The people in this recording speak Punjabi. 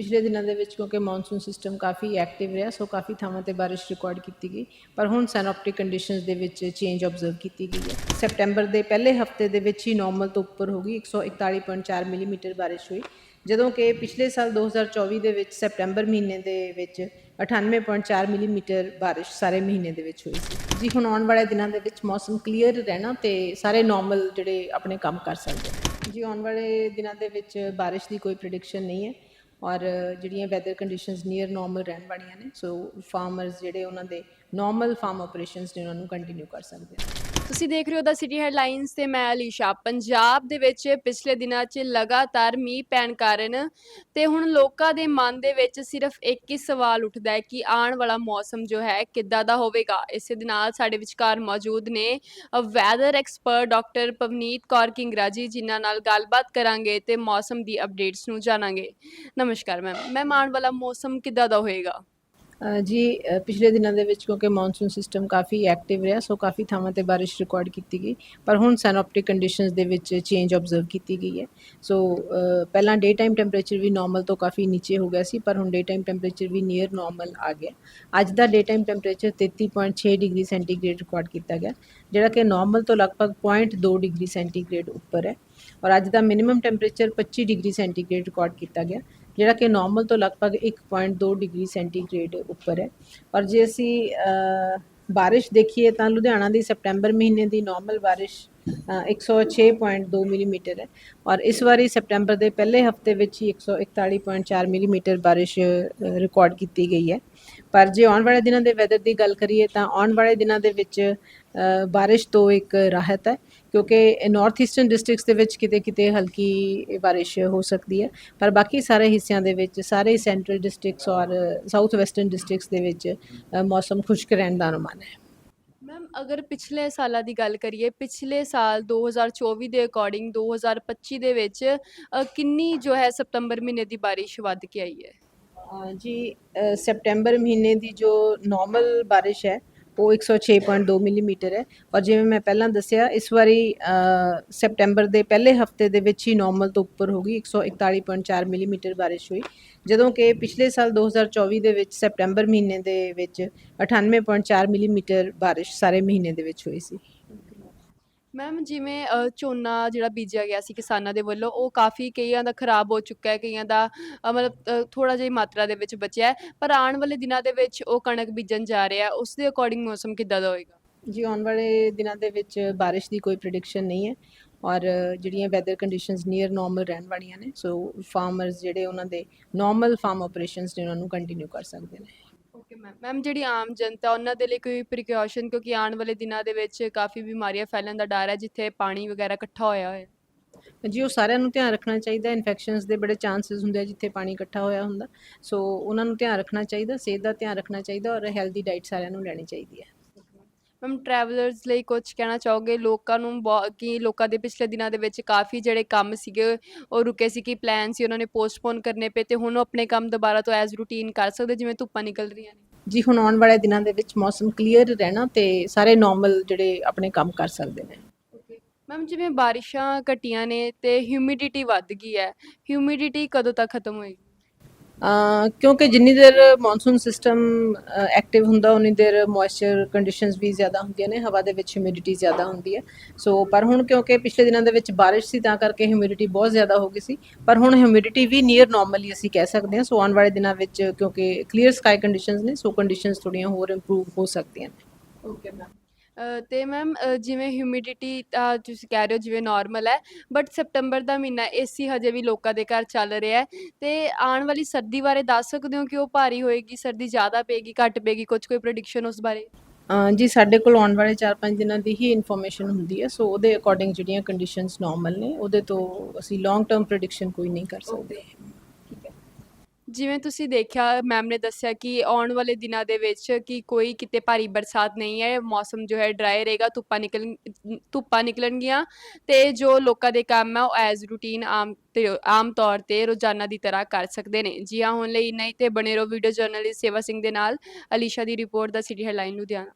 ਪਿਛਲੇ ਦਿਨਾਂ ਦੇ ਵਿੱਚ ਕਿਉਂਕਿ ਮੌਨਸੂਨ ਸਿਸਟਮ ਕਾਫੀ ਐਕਟਿਵ ਰਿਹਾ ਸੋ ਕਾਫੀ ਥਾਵਾਂ ਤੇ ਬਾਰਿਸ਼ ਰਿਕਾਰਡ ਕੀਤੀ ਗਈ, ਪਰ ਹੁਣ ਸੈਨੋਪਟਿਕ ਕੰਡੀਸ਼ਨਸ ਦੇ ਵਿੱਚ ਚੇਂਜ ਆਬਜ਼ਰਵ ਕੀਤੀ ਗਈ ਹੈ। ਸੈਪਟੈਂਬਰ ਦੇ ਪਹਿਲੇ ਹਫ਼ਤੇ ਦੇ ਵਿੱਚ ਹੀ ਨਾਰਮਲ ਤੋਂ ਉੱਪਰ ਹੋ ਗਈ 141.4 ਮਿਲੀਮੀਟਰ ਬਾਰਿਸ਼ ਹੋਈ, ਜਦੋਂ ਕਿ ਪਿਛਲੇ ਸਾਲ 2024 ਦੇ ਵਿੱਚ ਸੈਪਟੈਂਬਰ ਮਹੀਨੇ ਦੇ ਵਿੱਚ 98.4 ਮਿਲੀਮੀਟਰ ਬਾਰਿਸ਼ ਸਾਰੇ ਮਹੀਨੇ ਦੇ ਵਿੱਚ ਹੋਈ ਸੀ। ਜੀ, ਹੁਣ ਆਉਣ ਵਾਲੇ ਦਿਨਾਂ ਦੇ ਵਿੱਚ ਮੌਸਮ ਕਲੀਅਰ ਰਹਿਣਾ ਤੇ ਸਾਰੇ ਨਾਰਮਲ ਜਿਹੜੇ ਆਪਣੇ ਕੰਮ ਕਰ ਸਕਦੇ ਜੀ, ਆਉਣ ਵਾਲੇ ਦਿਨਾਂ ਦੇ ਵਿੱਚ ਬਾਰਿਸ਼ ਦੀ ਕੋਈ ਪ੍ਰੈਡਿਕਸ਼ਨ ਨਹੀਂ ਹੈ। ਔਰ ਜਿਹੜੀਆਂ ਵੈਦਰ ਕੰਡੀਸ਼ਨਸ ਨੀਅਰ ਨਾਰਮਲ ਰਹਿਣ ਵਾਲੀਆਂ ਨੇ ਸੋ ਫਾਰਮਰਸ ਜਿਹੜੇ ਉਹਨਾਂ ਦੇ ਨਾਰਮਲ ਫਾਰਮ ਆਪਰੇਸ਼ਨਸ ਨੇ ਉਹਨਾਂ ਨੂੰ ਕੰਟੀਨਿਊ ਕਰ ਸਕਦੇ ਆ ਤੁਸੀਂ ਦੇਖ ਰਹੇ ਹੋ ਦਾ ਸਿਟੀ ਹੈਡਲਾਈਨਸ ਤੇ ਮੈਂ ਅਲੀਸ਼ਾ। ਪੰਜਾਬ ਦੇ ਵਿੱਚ ਪਿਛਲੇ ਦਿਨਾਂ 'ਚ ਲਗਾਤਾਰ ਮੀਂਹ ਪੈਣ ਕਾਰਨ ਤੇ ਹੁਣ ਲੋਕਾਂ ਦੇ ਮਨ ਦੇ ਵਿੱਚ ਸਿਰਫ ਇੱਕ ਹੀ ਸਵਾਲ ਉੱਠਦਾ ਹੈ ਕਿ ਆਉਣ ਵਾਲਾ ਮੌਸਮ ਜੋ ਹੈ ਕਿੱਦਾਂ ਦਾ ਹੋਵੇਗਾ? ਇਸੇ ਦੇ ਨਾਲ ਸਾਡੇ ਵਿਚਕਾਰ ਮੌਜੂਦ ਨੇ weather expert doctor Pavneet Kaur Kingra ji, ਜਿਨ੍ਹਾਂ ਨਾਲ ਗੱਲਬਾਤ ਕਰਾਂਗੇ ਤੇ ਮੌਸਮ ਦੀ ਅਪਡੇਟਸ ਨੂੰ ਜਾਣਾਂਗੇ। ਨਮਸਕਾਰ ਮੈਮ। ਮੈਮ, ਆਉਣ ਵਾਲਾ ਮੌਸਮ ਕਿੱਦਾਂ ਦਾ ਹੋਏਗਾ? ਜੀ ਪਿਛਲੇ ਦਿਨਾਂ ਦੇ ਵਿੱਚ ਕਿਉਂਕਿ ਮੌਨਸੂਨ ਸਿਸਟਮ ਕਾਫੀ ਐਕਟਿਵ ਰਿਹਾ ਸੋ ਕਾਫੀ ਥਾਵਾਂ ਤੇ ਬਾਰਿਸ਼ ਰਿਕਾਰਡ ਕੀਤੀ ਗਈ। ਪਰ ਹੁਣ ਸੈਨੋਪਟਿਕ ਕੰਡੀਸ਼ਨਸ ਦੇ ਵਿੱਚ ਚੇਂਜ ਆਬਜ਼ਰਵ ਕੀਤੀ ਗਈ ਹੈ। ਸੋ ਪਹਿਲਾਂ ਡੇ ਟਾਈਮ ਟੈਂਪਰੇਚਰ ਵੀ ਨਾਰਮਲ ਤੋਂ ਕਾਫੀ ਨੀਚੇ ਹੋ ਗਿਆ ਸੀ, ਪਰ ਹੁਣ ਡੇ ਟਾਈਮ ਟੈਂਪਰੇਚਰ ਵੀ ਨੀਅਰ ਨਾਰਮਲ ਆ ਗਿਆ। ਅੱਜ ਦਾ day time temperature 33.6 degree centigrade record ਕੀਤਾ ਗਿਆ, ਜਿਹੜਾ ਕਿ ਨਾਰਮਲ ਤੋਂ ਲਗਭਗ 0.2 ਡਿਗਰੀ ਸੈਂਟੀਗ੍ਰੇਡ ਉੱਪਰ ਹੈ। ਔਰ ਅੱਜ ਦਾ minimum temperature 25 degree centigrade record ਕੀਤਾ ਗਿਆ। ਜਿਹੜਾ ਕਿ ਨਾਰਮਲ ਤੋਂ ਲਗਭਗ 1.2 ਡਿਗਰੀ ਸੈਂਟੀਗ੍ਰੇਡ ਉੱਪਰ ਹੈ। ਔਰ ਜੇ ਅਸੀਂ ਬਾਰਿਸ਼ ਦੇਖੀਏ ਤਾਂ ਲੁਧਿਆਣਾ ਦੀ ਸਪਟੈਂਬਰ ਮਹੀਨੇ ਦੀ ਨਾਰਮਲ ਬਾਰਿਸ਼ ਅ, 106.2 ਮਿਲੀਮੀਟਰ ਹੈ। ਔਰ ਇਸ ਵਾਰੀ ਸਪਟੈਂਬਰ ਦੇ ਪਹਿਲੇ ਹਫ਼ਤੇ ਵਿੱਚ ਹੀ 141.4 ਮਿਲੀਮੀਟਰ ਬਾਰਿਸ਼ ਰਿਕਾਰਡ ਕੀਤੀ ਗਈ ਹੈ। ਪਰ ਜੇ ਆਉਣ ਵਾਲੇ ਦਿਨਾਂ ਦੇ ਵੈਦਰ ਦੀ ਗੱਲ ਕਰੀਏ ਤਾਂ ਆਉਣ ਵਾਲੇ ਦਿਨਾਂ ਦੇ ਵਿੱਚ ਬਾਰਿਸ਼ ਤੋਂ ਇੱਕ ਰਾਹਤ ਹੈ। ਕਿਉਂਕਿ ਨਾਰਥ ਈਸਟਰਨ ਡਿਸਟ੍ਰਿਕਟਸ ਦੇ ਵਿੱਚ ਕਿਤੇ ਕਿਤੇ ਹਲਕੀ ਬਾਰਿਸ਼ ਹੋ ਸਕਦੀ ਹੈ ਪਰ ਬਾਕੀ ਸਾਰੇ ਹਿੱਸਿਆਂ ਦੇ ਵਿੱਚ ਸਾਰੇ ਸੈਂਟਰਲ ਡਿਸਟ੍ਰਿਕਟਸ ਔਰ ਸਾਊਥ ਵੈਸਟਰਨ ਡਿਸਟ੍ਰਿਕਟਸ ਦੇ ਵਿੱਚ ਮੌਸਮ ਖੁਸ਼ਕ ਰਹਿਣ ਦਾ ਅਨੁਮਾਨ ਹੈ। ਮੈਮ ਅਗਰ ਪਿਛਲੇ ਸਾਲਾਂ ਦੀ ਗੱਲ ਕਰੀਏ ਪਿਛਲੇ ਸਾਲ 2024 ਦੇ ਅਕੋਰਡਿੰਗ 2025 ਦੇ ਵਿੱਚ ਕਿੰਨੀ ਜੋ ਹੈ ਸਤੰਬਰ ਮਹੀਨੇ ਦੀ ਬਾਰਿਸ਼ ਵੱਧ ਕੇ ਆਈ ਹੈ? ਜੀ ਅ, ਸੈਪਟੈਂਬਰ ਮਹੀਨੇ ਦੀ ਜੋ ਨਾਰਮਲ ਬਾਰਿਸ਼ ਹੈ ਉਹ 106.2 ਮਿਲੀਮੀਟਰ ਹੈ। ਔਰ ਜਿਵੇਂ ਮੈਂ ਪਹਿਲਾਂ ਦੱਸਿਆ, ਇਸ ਵਾਰੀ ਸੈਪਟੈਂਬਰ ਦੇ ਪਹਿਲੇ ਹਫ਼ਤੇ ਦੇ ਵਿੱਚ ਹੀ ਨਾਰਮਲ ਤੋਂ ਉੱਪਰ ਹੋ ਗਈ 141.4 ਮਿਲੀਮੀਟਰ ਬਾਰਿਸ਼ ਹੋਈ। ਜਦੋਂ ਕਿ ਪਿਛਲੇ ਸਾਲ 2024 ਦੇ ਵਿੱਚ, ਸੈਪਟੈਂਬਰ ਮਹੀਨੇ ਦੇ ਵਿੱਚ 98.4 ਮਿਲੀਮੀਟਰ ਬਾਰਿਸ਼ ਸਾਰੇ ਮਹੀਨੇ ਦੇ ਵਿੱਚ ਹੋਈ ਸੀ। ਮੈਮ ਜਿਵੇਂ ਅ, ਝੋਨਾ ਜਿਹੜਾ ਬੀਜਿਆ ਗਿਆ ਸੀ ਕਿਸਾਨਾਂ ਦੇ ਵੱਲੋਂ ਉਹ ਕਾਫੀ ਕਈਆਂ ਦਾ ਖਰਾਬ ਹੋ ਚੁੱਕਾ ਹੈ ਕਈਆਂ ਦਾ ਅ, ਮਤਲਬ ਥੋੜਾ ਜਿਹੀ ਮਾਤਰਾ ਦੇ ਵਿੱਚ ਬਚਿਆ ਹੈ ਪਰ ਆਉਣ ਵਾਲੇ ਦਿਨਾਂ ਦੇ ਵਿੱਚ ਉਹ ਕਣਕ ਬੀਜਣ ਜਾ ਰਿਹਾ ਹੈ ਉਸ ਦੇ ਅਕੋਰਡਿੰਗ ਮੌਸਮ ਕਿੱਦਾਂ ਦਾ ਹੋਏਗਾ? ਜੀ ਆਉਣ ਵਾਲੇ ਦਿਨਾਂ ਦੇ ਵਿੱਚ ਬਾਰਿਸ਼ ਦੀ ਕੋਈ ਪ੍ਰੈਡਿਕਸ਼ਨ ਨਹੀਂ ਹੈ ਔਰ ਜਿਹੜੀਆਂ ਵੈਦਰ ਕੰਡੀਸ਼ਨਸ ਨੀਅਰ ਨਾਰਮਲ ਰਹਿਣ ਵਾਲੀਆਂ ਨੇ ਸੋ ਫਾਰਮਰਸ ਜਿਹੜੇ ਉਹਨਾਂ ਦੇ ਨਾਰਮਲ ਫਾਰਮ ਆਪਰੇਸ਼ਨਸ ਨੇ ਉਹਨਾਂ ਨੂੰ ਕੰਟੀਨਿਊ ਕਰ ਸਕਦੇ ਨੇ। ਮੈਮ ਮੈਮ ਜਿਹੜੀ ਆਮ ਜਨਤਾ ਉਹਨਾਂ ਦੇ ਲਈ ਕੋਈ ਪ੍ਰੀਕਾਸ਼ਨ ਕਿਉਂਕਿ ਆਉਣ ਵਾਲੇ ਦਿਨਾਂ ਦੇ ਵਿੱਚ ਕਾਫੀ ਬਿਮਾਰੀਆਂ ਫੈਲਣ ਦਾ ਡਰ ਹੈ ਜਿੱਥੇ ਪਾਣੀ ਵਗੈਰਾ ਇਕੱਠਾ ਹੋਇਆ ਹੋਇਆ। ਜੀ ਉਹ ਸਾਰਿਆਂ ਨੂੰ ਧਿਆਨ ਰੱਖਣਾ ਚਾਹੀਦਾ ਇਨਫੈਕਸ਼ਨਸ ਦੇ ਬੜੇ ਚਾਂਸਸ ਹੁੰਦੇ ਆ ਜਿੱਥੇ ਪਾਣੀ ਇਕੱਠਾ ਹੋਇਆ ਹੁੰਦਾ। ਸੋ ਉਹਨਾਂ ਨੂੰ ਧਿਆਨ ਰੱਖਣਾ ਚਾਹੀਦਾ ਸਿਹਤ ਦਾ ਧਿਆਨ ਰੱਖਣਾ ਚਾਹੀਦਾ ਔਰ ਹੈਲਦੀ ਡਾਈਟ ਸਾਰਿਆਂ ਨੂੰ ਲੈਣੀ ਚਾਹੀਦੀ ਹੈ। ਮੈਮ ਟਰੈਵਲਰਸ ਲਈ ਕੁਝ ਕਹਿਣਾ ਚਾਹੋਗੇ? ਲੋਕਾਂ ਨੂੰ ਬਹੁ- ਕਿ ਲੋਕਾਂ ਦੇ ਪਿਛਲੇ ਦਿਨਾਂ ਦੇ ਵਿੱਚ ਕਾਫੀ ਜਿਹੜੇ ਕੰਮ ਸੀਗੇ ਉਹ ਰੁਕੇ ਸੀ ਕਿ ਪਲਾਨ ਸੀ ਉਹਨਾਂ ਨੇ ਪੋਸਟਪੋਨ ਕਰਨੇ ਪਏ ਤੇ ਹੁਣ ਉਹ ਆਪਣੇ ਕੰਮ ਦੁਬਾਰਾ ਤੋਂ ਐਜ਼ ਰੂਟੀਨ ਕਰ ਸਕਦੇ ਜਿਵੇਂ ਧੁੱਪਾਂ ਨਿਕਲ ਰਹੀਆਂ ਨੇ। ਜੀ, ਹੁਣ ਆਉਣ ਵਾਲੇ ਦਿਨਾਂ ਦੇ ਵਿੱਚ ਮੌਸਮ ਕਲੀਅਰ ਰਹਿਣਾ ਤੇ ਸਾਰੇ ਨਾਰਮਲ ਜਿਹੜੇ ਆਪਣੇ ਕੰਮ ਕਰ ਸਕਦੇ ਨੇ। ਮੈਮ ਜਿਵੇਂ ਬਾਰਿਸ਼ਾਂ ਘਟੀਆਂ ਨੇ ਤੇ ਹਿਊਮਿਡਿਟੀ ਵੱਧ ਗਈ ਹੈ ਹਿਊਮਿਡਿਟੀ ਕਦੋਂ ਤੱਕ ਖਤਮ ਹੋਏਗੀ? ਕਿਉਂਕਿ ਜਿੰਨੀ ਦੇਰ ਮੌਨਸੂਨ ਸਿਸਟਮ ਐਕਟਿਵ ਹੁੰਦਾ, ਉਨੀ ਦੇਰ ਮੋਇਸਚਰ ਕੰਡੀਸ਼ਨਸ ਵੀ ਜ਼ਿਆਦਾ ਹੁੰਦੀਆਂ ਨੇ, ਹਵਾ ਦੇ ਵਿੱਚ ਹਿਊਮਿਡਿਟੀ ਜ਼ਿਆਦਾ ਹੁੰਦੀ ਹੈ। ਸੋ ਪਰ ਹੁਣ ਕਿਉਂਕਿ ਪਿਛਲੇ ਦਿਨਾਂ ਦੇ ਵਿੱਚ ਬਾਰਿਸ਼ ਸੀ, ਤਾਂ ਕਰਕੇ ਹਿਊਮਿਡਿਟੀ ਬਹੁਤ ਜ਼ਿਆਦਾ ਹੋ ਗਈ ਸੀ। ਪਰ ਹੁਣ ਹਿਊਮਿਡਿਟੀ ਵੀ ਨੀਅਰ ਨਾਰਮਲੀ ਅਸੀਂ ਕਹਿ ਸਕਦੇ ਹਾਂ। ਸੋ ਆਉਣ ਵਾਲੇ ਦਿਨਾਂ ਵਿੱਚ ਕਿਉਂਕਿ ਕਲੀਅਰ ਸਕਾਈ ਕੰਡੀਸ਼ਨਸ ਨੇ ਸੋ ਕੰਡੀਸ਼ਨਸ ਥੋੜੀਆਂ ਹੋਰ ਇੰਪਰੂਵ ਹੋ ਸਕਦੀਆਂ ਨੇ। ਓਕੇ ਮੈਮ ਤੇ ਮੈਮ ਜਿਵੇਂ ਹਿਊਮਿਡਿਟੀ ਤੁਸੀਂ ਕਹਿ ਰਹੇ ਹੋ ਜਿਵੇਂ ਨਾਰਮਲ ਹੈ ਬਟ ਸਪਟੰਬਰ ਦਾ ਮਹੀਨਾ ਏਸੀ ਹਜੇ ਵੀ ਲੋਕਾਂ ਦੇ ਘਰ ਚੱਲ ਰਿਹਾ ਹੈ। ਤੇ ਆਉਣ ਵਾਲੀ ਸਰਦੀ ਬਾਰੇ ਦੱਸ ਸਕਦੇ ਹੋ ਕਿ ਉਹ ਭਾਰੀ ਹੋਏਗੀ ਸਰਦੀ ਜ਼ਿਆਦਾ ਪਏਗੀ ਘੱਟ ਪਏਗੀ ਕੁਝ ਕੋਈ ਪ੍ਰੈਡਿਕਸ਼ਨ ਉਸ ਬਾਰੇ? ਅ, ਜੀ ਸਾਡੇ ਕੋਲ ਆਉਣ ਵਾਲੇ 4-5 ਦਿਨਾਂ ਦੀ ਹੀ ਇਨਫੋਰਮੇਸ਼ਨ ਹੁੰਦੀ ਹੈ ਸੋ ਉਹਦੇ ਅਕੋਰਡਿੰਗ ਜਿਹੜੀਆਂ ਕੰਡੀਸ਼ਨਸ ਨਾਰਮਲ ਨੇ ਉਹਦੇ ਤੋਂ ਅਸੀਂ ਲੌਂਗ ਟਰਮ ਪ੍ਰੈਡਿਕਸ਼ਨ ਕੋਈ ਨਹੀਂ ਕਰ ਸਕਦੇ। ਜਿਵੇਂ ਤੁਸੀਂ ਦੇਖਿਆ ਮੈਮ ਨੇ ਦੱਸਿਆ ਕਿ ਆਉਣ ਵਾਲੇ ਦਿਨਾਂ ਦੇ ਵਿੱਚ ਕਿ ਕੋਈ ਕਿਤੇ ਭਾਰੀ ਬਰਸਾਤ ਨਹੀਂ ਹੈ, ਮੌਸਮ ਜੋ ਹੈ ਡਰਾਈ ਰਹੇਗਾ, ਧੁੱਪਾਂ ਨਿਕਲ ਧੁੱਪਾਂ ਨਿਕਲਣਗੀਆਂ ਤੇ ਜੋ ਲੋਕਾਂ ਦੇ ਕੰਮ ਹੈ ਉਹ ਐਜ਼ ਰੂਟੀਨ ਆਮ ਤੇ ਆਮ ਤੌਰ ਤੇ ਰੋਜ਼ਾਨਾ ਦੀ ਤਰ੍ਹਾਂ ਕਰ ਸਕਦੇ ਨੇ। ਜੀ ਹਾਂ, ਹੁਣ ਲਈ ਨਹੀਂ ਹੀ ਤੇ ਬਣੇ ਰਹੋ ਵੀਡੀਓ ਜਰਨਲਿਸਟ ਸੇਵਾ ਸਿੰਘ ਦੇ ਨਾਲ ਅਲੀਸ਼ਾ ਦੀ ਰਿਪੋਰਟ ਦਾ ਸਿਟੀ ਹੈਡਲਾਈਨ ਲੁਧਿਆਣਾ।